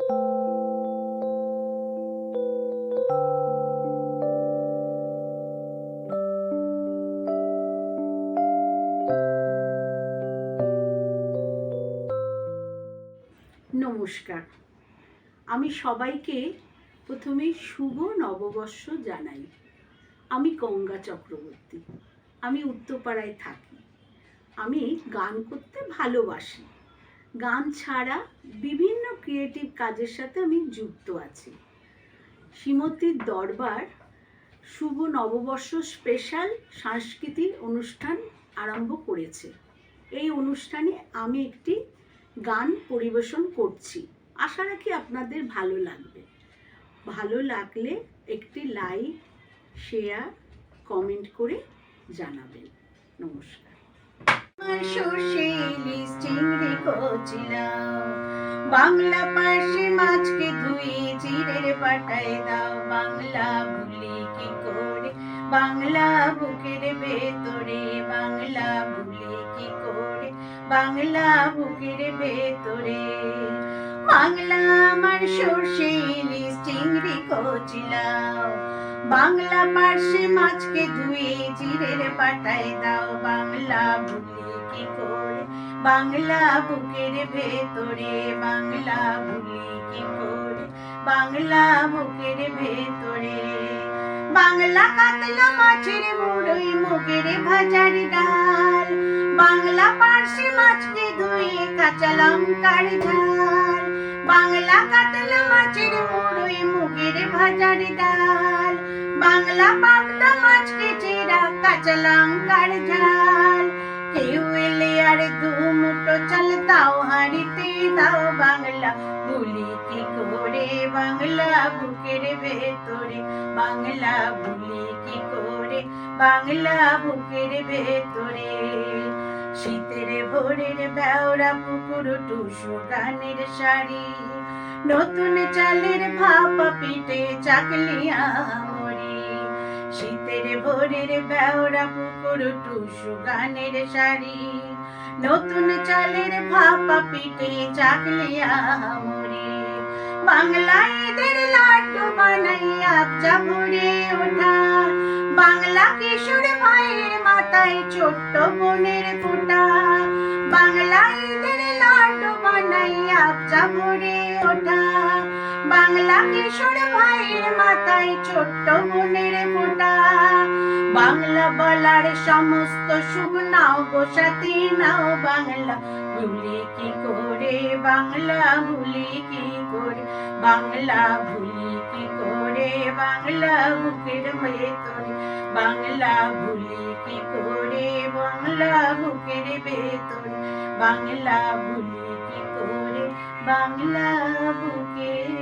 নমস্কার। আমি সবাইকে প্রথমে শুভ নববর্ষ জানাই। আমি গঙ্গা চক্রবর্তী। আমি উত্তরপাড়ায় থাকি। আমি গান করতে ভালোবাসি। গান ছাড়া বিভিন্ন ক্রিয়েটিভ কাজের সাথে আমি যুক্ত আছি। শ্রীমতীর দরবার, শুভ নববর্ষ স্পেশাল সাংস্কৃতিক অনুষ্ঠান আরম্ভ করেছে। এই অনুষ্ঠানে আমি একটি গান পরিবেশন করছি। আশা রাখি আপনাদের ভালো লাগবে। ভালো লাগলে একটি লাইক শেয়ার কমেন্ট করে জানাবেন। নমস্কার। কচিলাও বাংলা পাশে মাছকে ধুয়ে পাটায় দাও। বাংলা ভুলি কি করে? বাংলা বুকের ভেতরে। বাংলা ভুলি কি করে? বাংলা বুকের ভেতরে। বাংলা আমার সর্ষে ইলিশ চিংড়ি বাংলা মাছকে ধুয়ে জিরের পাটায় দাও। বাংলা ভুলি কি করে? বাংলা বুকের ভেতরে, বাংলা ভুলি কি করে? বাংলা বুকের ভেতরে। বাংলা কাতলা মাছের মুড়োই, মুগের ভাজার ডাল। বাংলা পার্শ্বে মাছকে ধুয়ে কাঁচা লঙ্কার ঝাল। বাংলা কাতলা মাছের মুড়োই, মুগের ভাজার ডাল। বাংলা পাবদা মাছকে চেরা কাঁচা লঙ্কার ঝাল। হাঁড়িতে দাও বাংলা ভুলি কি করে বাংলা, বুকের ভেতরে। বাংলা ভুলি কি করে বাংলা, বুকের ভেতরে। শীতের ভোরের বেওরা, পুকুর, টুসু গানের শাড়ি। নতুন চালের ভাপা পিঠে চাকলিয়া ভোরের বেওরা পুকুর, টুসু গানের শাড়ি নতুন চালের ভাপা পিঠে চাকলিয়া মরি বাংলা ঈদের লাড্ডু বানাইয়া আবজা ভরে ওঠা। বাংলা কিশোর ভাইয়ের মাথায় ছোট্ট বোনের ফোঁটা। বাংলা ঈদের লাড্ডু বানাইয়া আবজা ভরে ওঠা। বাংলা কিশোর ভাইয়ের মাথায় ছোট্ট বোনের ফোঁটা। বাংলা বলার সমস্ত সুখ নাও গোসাতি নাও বাংলা। ভুলি কি করে, বাংলা ভুলি কি করে, বাংলা ভুলি কি করে, বাংলা বুকের ভেতরে বাংলা ভুলি কি করে, বাংলা বুকের ভেতরে। বাংলা ভুলি কি করে, বাংলা বুকের